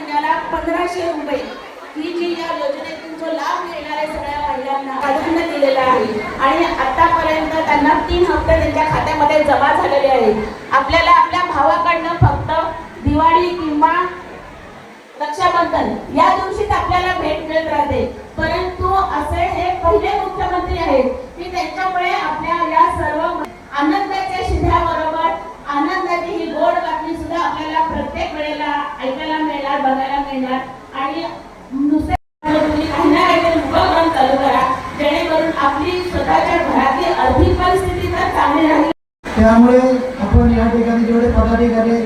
महिन्याला पंधराशे रुपये. ही जी या योजनेतून जो लाभ मिळणार आहे सगळ्या महिलांना प्राधान्य दिलेला आहे. आणि आतापर्यंत त्यांना तीन हप्ते त्यांच्या खात्यामध्ये जमा झालेले आहेत. आपल्याला आपल्या भावाकडनं फक्त दिवाळी किंवा रक्षाबंधन या दिवशीच आपल्याला भेट मिळत राहते. परंतु असे हे पहिले मुख्यमंत्री आहेत की त्यांच्यामुळे आपल्या या सर्व आनंदाच्या शिध्याबरोबर आनंदाची ही गोड बातमी सुद्धा आपल्याला प्रत्येक वेळेस आपल्याला बघायला मिळणार आणि दुसऱ्या तुम्ही काही ना काहीतरी उपक्रम चालू करा. जेणेकरून आपली स्वतःच्या घरातली आर्थिक परिस्थिती तर चांगली राहील. त्यामुळे आपण या ठिकाणी जेवढे पदाधिकारी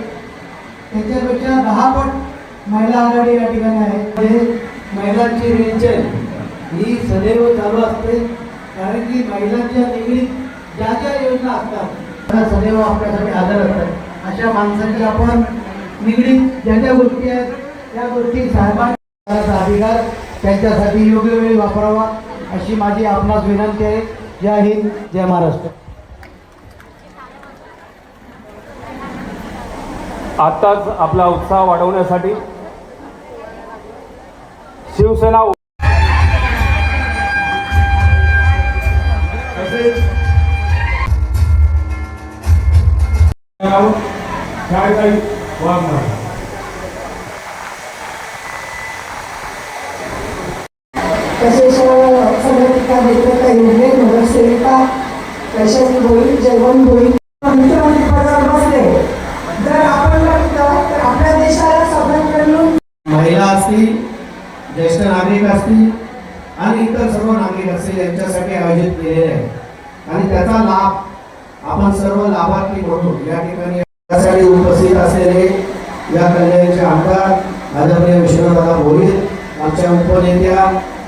त्याच्यापेक्षा दहा पट महिला आघाडी या ठिकाणी आहे. म्हणजे महिलांची रेंचन ही सदैव चालू असते कारण की महिलांच्या निगडीत ज्या ज्या योजना असतात त्या सदैव आपल्यासाठी आदर असतात. अशा माणसांची आपण निगडीत ज्या ज्या गोष्टी आहेत त्या गोष्टी साहेबांचा अधिकार त्यांच्यासाठी योग्य वेळी वापरावा अशी माझी आपणास विनंती आहे. जय हिंद जय महाराष्ट्र. आताच आपला उत्साह वाढवण्यासाठी शिवसेना काय काही वागणार तसेच सगळ्या ठिकाणी योजने नगरसेविका प्रशासन होईल जेवण होईल पदावर बसले जर आपण बघितलं तर आपल्या देशाला सगळ्यांकडून महिला असतील ज्येष्ठ नागरिक असतील आणि इतर सर्व नागरिक असतील यांच्यासाठी आयोजित केलेले आहे. आणि त्याचा लाभ आपण सर्व लाभार्थी म्हणून या ठिकाणी उपस्थित असलेले या कल्याणचे आमदार आदरणीय विष्णुदादा भोईर आमच्या उपनेत्या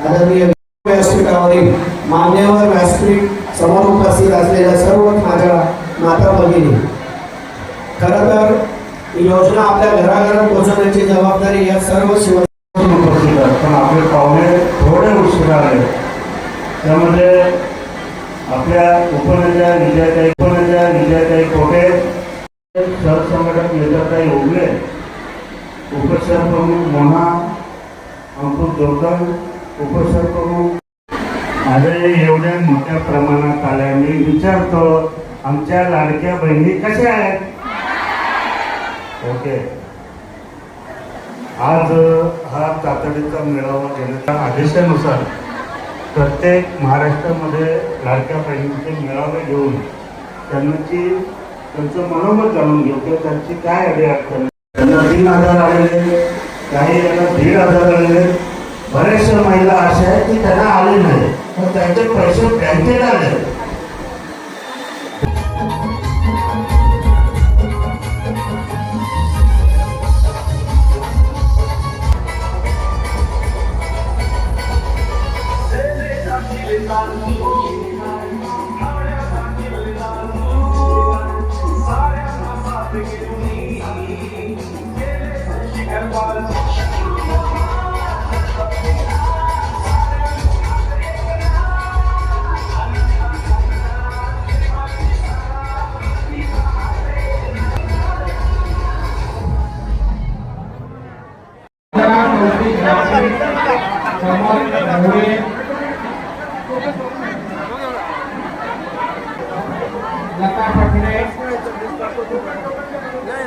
आदरणीय व्यासपीठावरील मान्यवर व्यासपीठ समोर उपस्थित असलेल्या सर्व माझ्या माता भगिनी खरं तर योजना आपल्या घराघरात पोहोचवण्याची जबाबदारी या सर्व शिव उपस्थित. पण आपले पाहुणे थोडे उशीर आले. त्यामध्ये आपल्या उपनेत्या विजयाताई उपनेत्या विजयाताई कोटे सरसंघटक विजयाताई उगले. उपसरप्रमुख मोना अंकुश जोरकर उपसर्ग अरे एवढ्या मोठ्या प्रमाणात आल्या. मी विचारतो आमच्या लाडक्या बहिणी कशा आहेत? ओके. आज हा तातडीचा मेळावा घेण्याच्या आदेशानुसार प्रत्येक महाराष्ट्रामध्ये लाडक्या बहिणींचे मेळावे घेऊन त्यांची त्यांचं मनोमत जाणून घेऊ किंवा त्यांची काय अडी अडचण त्यांना तीन हजार आलेले काही यांना दीड हजार आलेले बऱ्याचशा महिला अशा आहेत की त्यांना आले नाही. पण त्यांचे पैसे बँकेत आले. लता पटणे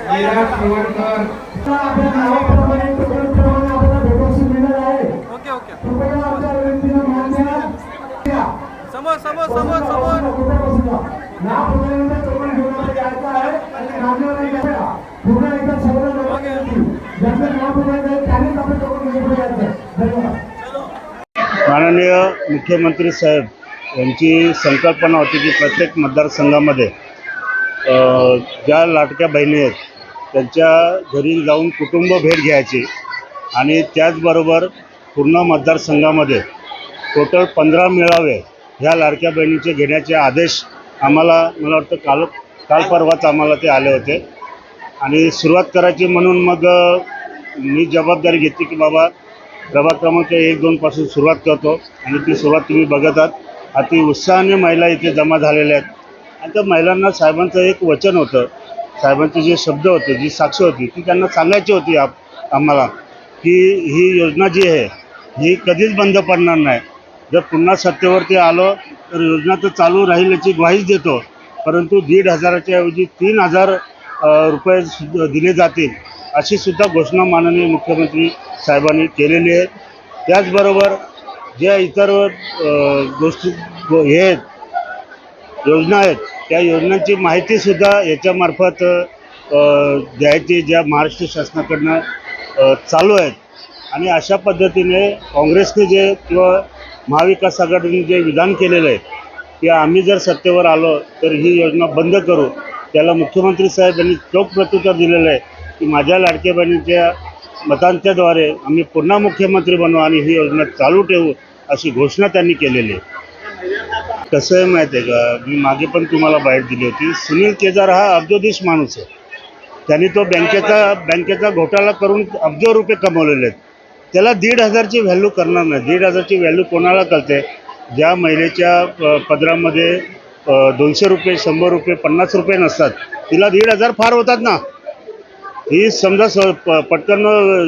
मीरा शिवणकर आपल्या नावाप्रमाणे टोकनप्रमाणे आपल्याला भेटवस्तू मिळणार आहे कृपया आमच्या विनंतीला मान द्या समोर समोर समोर समोर नावाप्रमाणे टोकन घेऊन आपण आहे आणि नावाप्रमाणे घ्या. पुन्हा एकदा सर्व लोकांना ज्यांचं नावाप्रमाणे आहे, त्यांनीच आपलं टोकन घेऊन पुढे धन्यवाद माननीय मुख्यमंत्री साहेब यांची संकल्पना होती की प्रत्येक मतदारसंघामध्ये ज्या लाटक्या बहिणी आहेत त्यांच्या घरी जाऊन कुटुंब भेट घ्यायची आणि त्याचबरोबर पूर्ण मतदारसंघामध्ये टोटल पंधरा मेळावे ह्या लाडक्या बहिणीचे घेण्याचे आदेश आम्हाला मला वाटतं काल काल परवाच आम्हाला ते आले होते. आणि सुरुवात करायची म्हणून मग मी जबाबदारी घेतली की बाबा प्रभाग क्रमांक एक दोनपासून सुरुवात करतो. आणि ती सुरुवात तुम्ही बघत आहात अति उत्साहाने महिला इथे जमा झालेल्या आहेत. आणि त्या महिलांना साहेबांचं एक वचन होतं. साहेबांचे जे शब्द होते जी साक्ष होती ती त्यांना सांगायची होती आप आम्हाला की ही योजना जी आहे ही कधीच बंद पडणार नाही. जर पुन्हा सत्तेवरती आलो तर योजना तर चालू राहील याची ग्वाहीच देतो. परंतु दीड हजाराच्या ऐवजी तीन हजार रुपये सुद्धा दिले जातील अशी सुद्धा घोषणा माननीय मुख्यमंत्री साहेबांनी केलेली आहे त्याचबरोबर ज्या इतर गोष्टी हे आहेत योजना आहेत त्या योजनांची माहितीसुद्धा याच्यामार्फत द्यायची ज्या महाराष्ट्र शासनाकडनं चालू आहेत. आणि अशा पद्धतीने काँग्रेसने जे किंवा महाविकास आघाडीने जे विधान केलेलं आहे की आम्ही जर सत्तेवर आलो तर ही योजना बंद करू. त्याला मुख्यमंत्री साहेब यांनी चोख प्रत्युत्तर दिलेलं आहे की माझ्या लाडक्या बहिणीच्या मतांच्याद्वारे आम्ही पुन्हा मुख्यमंत्री बनवू आणि ही योजना चालू ठेवू अशी घोषणा त्यांनी केलेली आहे. कसं आहे माहिती आहे का? मी मागे पण तुम्हाला बाहेर दिली होती. सुनील केदार हा अब्जोधीश माणूस आहे. त्यांनी तो बँकेचा बँकेचा घोटाळा करून अब्जो रुपये कमवलेले आहेत. त्याला दीड हजारची व्हॅल्यू करणार नाही. दीड हजारची व्हॅल्यू कोणाला कळते? ज्या महिलेच्या पदरामध्ये दोनशे रुपये शंभर रुपये पन्नास रुपये नसतात. तिला दीड हजार फार होतात ना? ही समजा स प पटकन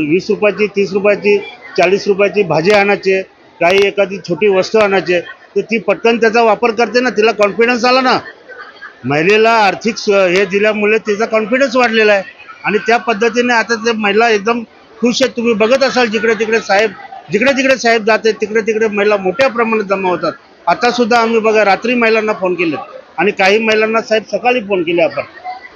वीस रुपयाची तीस रुपयाची चाळीस रुपयाची भाजी आणायची काही एखादी छोटी वस्तू आणायची तर ती पटकन त्याचा वापर करते ना तिला कॉन्फिडन्स आला ना. महिलेला आर्थिक स- हे दिल्यामुळे तिचा कॉन्फिडन्स वाढलेला आहे. आणि त्या पद्धतीने आता ते महिला एकदम खुश आहेत तुम्ही बघत असाल जिकडे तिकडे साहेब जिकडे तिकडे साहेब जाते तिकडे तिकडे महिला मोठ्या प्रमाणात जमा होतात. आता सुद्धा आम्ही बघा रात्री महिलांना फोन केले आणि काही महिलांना साहेब सकाळी फोन केले आपण.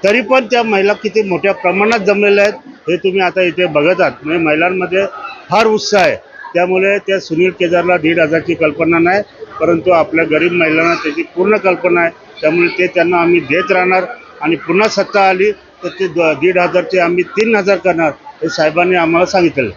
तरी पण त्या महिला किती मोठ्या प्रमाणात जमलेल्या आहेत हे तुम्ही आता इथे बघत आहात. म्हणजे महिलांमध्ये फार उत्साह आहे. त्यामुळे त्या सुनील केदारला दीड हजारची कल्पना नाही परंतु आपल्या गरीब महिलांना त्याची पूर्ण कल्पना आहे. त्यामुळे ते त्यांना आम्ही देत राहणार आणि पुन्हा सत्ता आली तर ते द- दीड हजारचे आम्ही तीन हजार करणार हे साहेबांनी आम्हाला सांगितलं